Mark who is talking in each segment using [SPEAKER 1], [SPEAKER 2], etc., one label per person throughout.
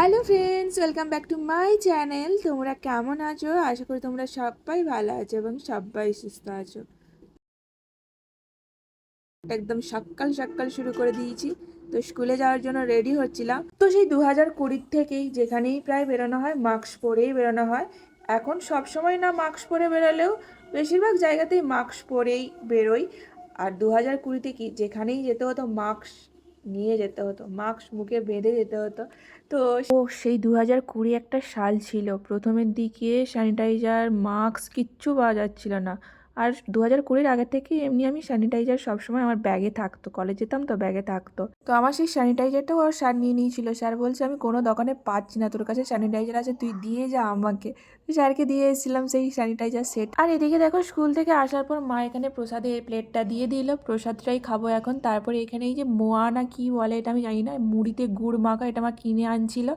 [SPEAKER 1] Hello friends, welcome back to my channel. তোমরা কেমন আছো? আশা করি তোমরা সবাই ভালো আছো এবং সবাই সুস্থ আছো। একদম সকাল সকাল শুরু করে দিয়েছি, তো স্কুলে যাওয়ার জন্য রেডি হচ্ছিলাম। তো সেই দু হাজার কুড়ির থেকেই যেখানেই প্রায় বেরোনো হয় মাস্ক পরেই বেরোনো হয়। এখন সব সময় না মাস্ক পরে বেরোলেও বেশিরভাগ জায়গাতেই মাস্ক পরেই বেরোই। আর দু হাজার কুড়িতে কি যেখানেই যেতে হতো মাস্ক নিয়ে যেতে হতো মাস্ক মুখে বেঁধে যেতে হতো। তো ও সেই দু হাজার কুড়ি একটা সাল ছিল, প্রথমের দিকে স্যানিটাইজার মাস্ক কিচ্ছু পাওয়া যাচ্ছিল না। আর দু হাজার কুড়ির আগে থেকে এমনি আমি স্যানিটাইজার সবসময় আমার ব্যাগে থাকতো। কলেজ যেতাম তো ব্যাগে থাকতো। তো আমার সেই স্যানিটাইজারটাও আর স্যার নিয়ে নিয়েছিল। স্যার বলছে, আমি কোনো দোকানে পাচ্ছি না। তোর কাছে স্যানিটাইজার আছে, তুই দিয়ে যা আমাকে। স্যারকে দিয়ে এসেছিলাম সেই স্যানিটাইজার সেট আর এদিকে দেখো স্কুল থেকে আসার পর মা এখানে প্রসাদের প্লেটটা দিয়ে দিল। প্রসাদটাই খাব এখন। তারপরে এখানে এই যে মোয়া না কি বলে এটা আমি জানি না মুড়িতে গুড় মাখা এটা আমার কিনে আনছিল।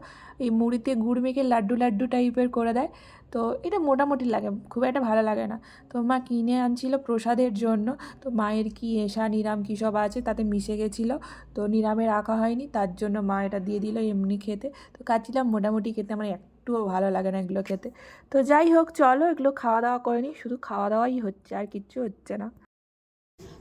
[SPEAKER 1] এই মুড়িতে গুড় মেখে লাড্ডু লাড্ডু টাইপের করে দেয়। তো এটা মোটামুটি লাগে, খুব একটা ভালো লাগে না। তো মা কিনে আনছিল প্রসাদের জন্য, তো মায়ের কি এসা, নিরাম কী সব আছে তাতে মিশে গেছিল, তো নিরামে রাখা হয়নি, তার জন্য মা এটা দিয়ে দিল এমনি খেতে। তো খাচ্ছিলাম মোটামুটি খেতে, আমার একটুও ভালো লাগে না এগুলো খেতে। তো যাই হোক, চলো এগুলো খাওয়া দাওয়া করেনি শুধু খাওয়া দাওয়াই হচ্ছে, আর কিচ্ছু হচ্ছে না।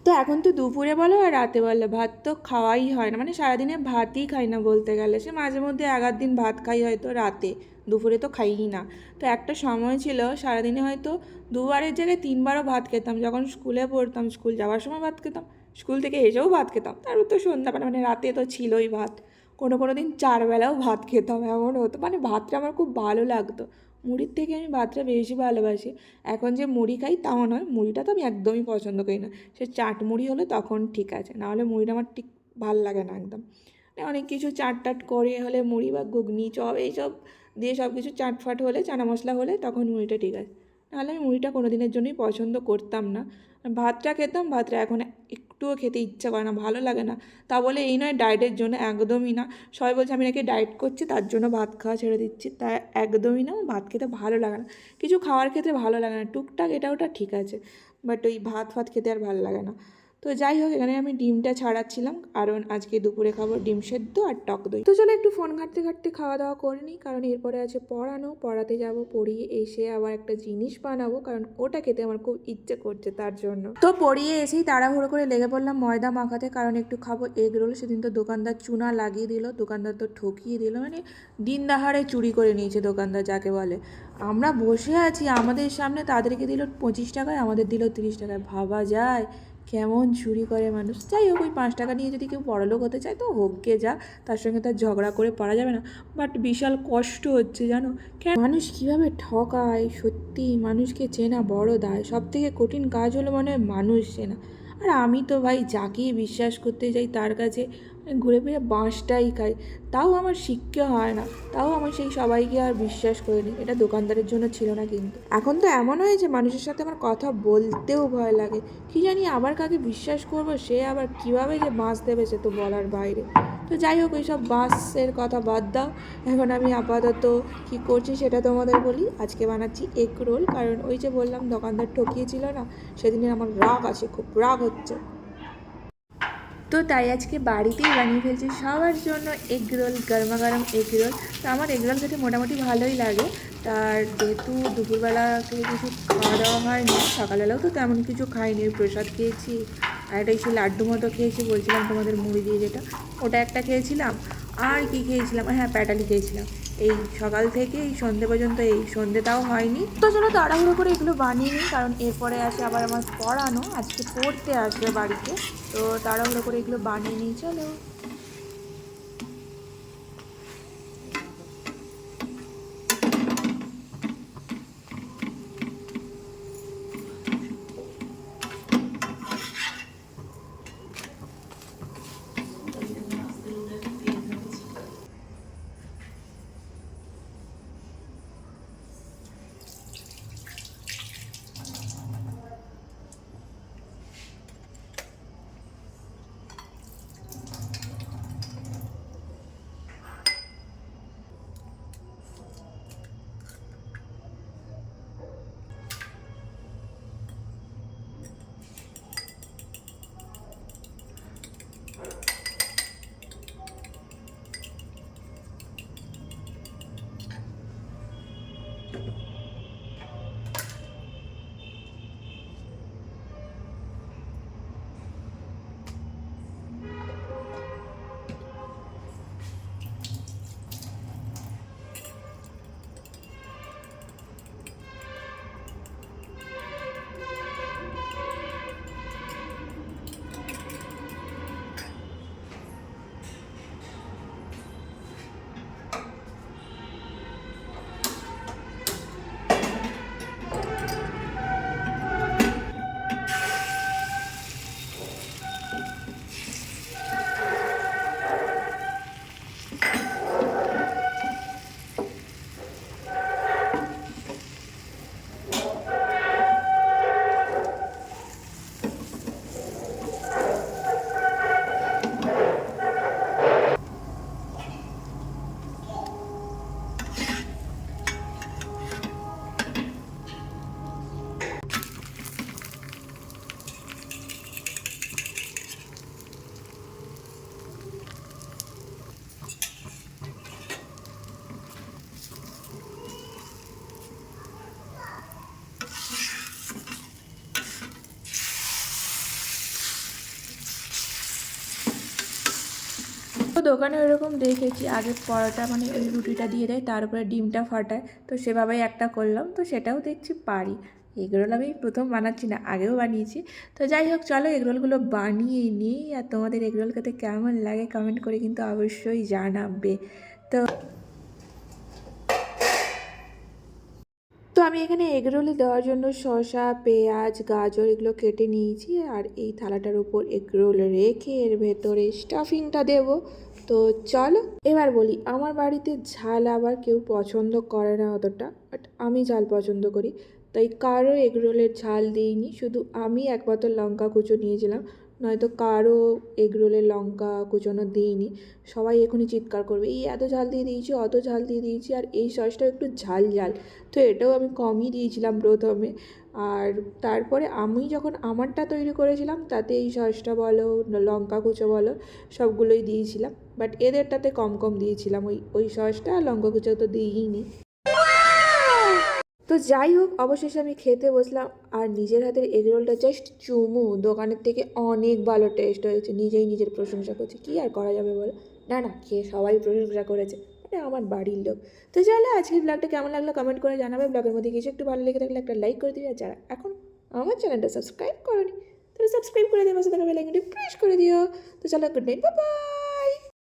[SPEAKER 1] তো এখন তো দুপুরে বলো আর রাতে বলো, ভাত তো খাওয়াই হয় না। মানে সারাদিনে ভাতই খাই না বলতে গেলে। সে মাঝে মধ্যে এগার দিন ভাত খাই হয়তো রাতে, দুপুরে তো খাইই না। তো একটা সময় ছিল, সারাদিনে হয়তো দুবারের জায়গায় তিনবারও ভাত খেতাম। যখন স্কুলে পড়তাম, স্কুল যাওয়ার সময় ভাত খেতাম, স্কুল থেকে এসেও ভাত খেতাম। তারপর তো সন্ধ্যাবেলা মানে রাতে তো ছিলই ভাত। কোনো কোনো দিন চারবেলাও ভাত খেতাম, এমন হতো। মানে ভাতটা আমার খুব ভালো লাগতো। মুড়ির থেকে আমি ভাতটা বেশি ভালোবাসি। এখন যে মুড়ি খাই তাও নয়, মুড়িটা তো আমি একদমই পছন্দ করি না। সে চাট মুড়ি হলে তখন ঠিক আছে, নাহলে মুড়িটা আমার ঠিক ভালো লাগে না একদম। মানে অনেক কিছু চাট টাট করে হলে মুড়ি বা ঘুগনি, চপ, এইসব দিয়ে সব কিছু চাটফাট হলে, চানা মশলা হলে তখন মুড়িটা ঠিক আছে। নাহলে আমি মুড়িটা কোনো দিনের জন্যই পছন্দ করতাম না। ভাতটা খেতাম, ভাতটা এখন একটুও খেতে ইচ্ছা করে না, ভালো লাগে না। তা বলে এই নয় ডায়েটের জন্য একদমই না। সবাই বলছে, আমি নাকি ডায়েট করছি, তার জন্য ভাত খাওয়া ছেড়ে দিচ্ছি। তা একদমই না, ভাত খেতে ভালো লাগে না। কিছু খাওয়ার ক্ষেত্রে ভালো লাগে না, টুকটাক এটা ওটা ঠিক আছে বাট ওই ভাত ফাত খেতে আর ভালো লাগে না। তো যাই হোক, এখানে আমি ডিমটা ছাড়াচ্ছিলাম। কারণ আজকে দুপুরে খাব ডিম সেদ্ধ আর টক দই। তো চলো একটু ফোন ঘাঁটতে ঘাঁটতে খাওয়া দাওয়া করে নিই, কারণ এরপরে আছে পড়ানো। পড়াতে যাব, পড়িয়ে এসে আবার একটা জিনিস বানাবো, কারণ ওটা খেতে আমার খুব ইচ্ছে করছে তার জন্য। তো পড়িয়ে এসেই তাড়াহুড়ো করে লেগে পড়লাম ময়দা মাখাতে, কারণ একটু খাব এগ রোল। সেদিন তো দোকানদার চুনা লাগিয়ে দিল, দোকানদার তো ঠকিয়ে দিল। মানে দিন দাহাড়ে চুরি করে নিয়েছে দোকানদার, যাকে বলে। আমরা বসে আছি, আমাদের সামনে তাদেরকে দিল পঁচিশ টাকায়, আমাদের দিল তিরিশ টাকায়। ভাবা যায় কেমন চুরি করে মানুষ। যাই হোক, ওই পাঁচ টাকা নিয়ে যদি কেউ বড়লোক হতে চায়, তো হোক গে যা, তার সঙ্গে তার ঝগড়া করে পারা যাবে না। বাট বিশাল কষ্ট হচ্ছে, জানো? কেন মানুষ কীভাবে ঠকায়, সত্যি মানুষকে চেনা বড় দায় সব থেকে কঠিন কাজ হলো মনে হয় মানুষ চেনা। আর আমি তো ভাই যাকেই বিশ্বাস করতে যাই তার কাছে ঘুরে ফিরে বাঁশটাই খাই। তাও আমার শিক্ষা হয় না। তাও আমার সেই সবাইকে আর বিশ্বাস করিনি। এটা দোকানদারের জন্য ছিল না কিন্তু। এখন তো এমন হয়েছে, মানুষের সাথে আমার কথা বলতেও ভয় লাগে। কি জানি আবার কাকে বিশ্বাস করব, সে আবার কীভাবে যে বাঁচ দেবে সে তো বলার বাইরে। তো যাই হোক, ওইসব বাসের কথা বাদ দাও। এখন আমি আপাতত কি করছি সেটা তোমাদের বলি। আজকে বানাচ্ছি এগ রোল কারণ ওই যে বললাম, দোকানদার ঠকিয়েছিল না সেদিনে আমার রাগ আছে, খুব রাগ হচ্ছে। তো তাই আজকে বাড়িতেই বানিয়ে ফেলছি সবার জন্য এগ রোল গরমা গরম এগ রোল তো আমার এগ রোল খেতে মোটামুটি ভালোই লাগে। তার যেহেতু দুপুরবেলা কিছু খাওয়া দাওয়া হয়নি, সকালবেলাও তো তেমন কিছু খাইনি প্রসাদ খেয়েছি। আর এটা সেই লাড্ডু মতো খেয়েছি, বলছিলাম তোমাদের মুড়ি দিয়ে যেটা। ওটা একটা খেয়েছিলাম, আর কি খেয়েছিলাম? হ্যাঁ প্যাটালি খেয়েছিলাম। এই সকাল থেকে এই সন্ধে পর্যন্ত এই সন্ধেটাও হয়নি। তো চলো তাড়াহুড়ো করে এগুলো বানিয়ে নিই, কারণ এরপরে আসে আবার আমার পড়ানো, আজকে পড়তে আসবে বাড়িতে। তো তাড়াহুড়ো করে এগুলো বানিয়ে নিই, চলো। তো দোকানে ওইরকম দেখেছি আগে পরোটা মানে ওই রুটিটা দিয়ে দেয়, তার উপরে ডিমটা ফাটায়, তো সেভাবেই একটা করলাম, তো সেটাও দেখছি পারি। এগরোল আমি প্রথম বানাচ্ছি না, আগেও বানিয়েছি। তো যাই হোক, চলো এগরোলগুলো বানিয়ে নিই, আর তোমাদের এগরোল খেতে কেমন লাগে কমেন্ট করে কিন্তু অবশ্যই জানাবে। তো আমি এখানে এগরোলে দেওয়ার জন্য শসা, পেঁয়াজ, গাজর এগুলো কেটে নিয়েছি আর এই থালাটার উপর এগরোল রেখে এর ভেতরে স্টাফিংটা দেব। তো চলো, এবার বলি, আমার বাড়িতে ঝাল আবার কেউ পছন্দ করে না অতটা বাট আমি ঝাল পছন্দ করি। তাই কারও এগরোলের ঝাল দিইনি, শুধু আমি একমাত্র লঙ্কা কুচো নিয়েছিলাম। নয়তো কারও এগরোলের লঙ্কা কুচোনো দিইনি। সবাই এখনই চিৎকার করবে, এই এত ঝাল দিয়ে দিয়েছি, অত ঝাল দিয়ে দিয়েছি, আর এই সসটাও একটু ঝাল ঝাল। তো এটাও আমি কমই দিয়েছিলাম প্রথমে। আর তারপরে আমি যখন আমারটা তৈরি করেছিলাম, তাতে এই সসটা বলো, লঙ্কা কুচো বলো, সবগুলোই দিয়েছিলাম। বাট এদেরটাতে কম কম দিয়েছিলাম। ওই ওই সসটা লঙ্কা কুচো তো দিইনি। তো যাই হোক, অবশেষে আমি খেতে বসলাম আর নিজের হাতের এগরোলটা জাস্ট চুমু দোকানের থেকে অনেক ভালো টেস্ট হয়েছে। নিজেই নিজের প্রশংসা করছে। কী আর করা যাবে বলো? না না, খেয়ে সবাই প্রশংসা করেছে। মানে আমার বাড়ির লোক। তো চলো, আজকের ব্লগটা কেমন লাগল কমেন্ট করে জানাবে। ব্লগের মধ্যে কিছু একটু ভালো লেগে থাকলে একটা লাইক করে দিবে। আর যারা এখন আমার চ্যানেলটা সাবস্ক্রাইব করনি তাহলে সাবস্ক্রাইব করে দিয়ে পাশে থাকা বেলাইকনটি প্রেস করে দিও। তো চলো গুড নাইট বাবা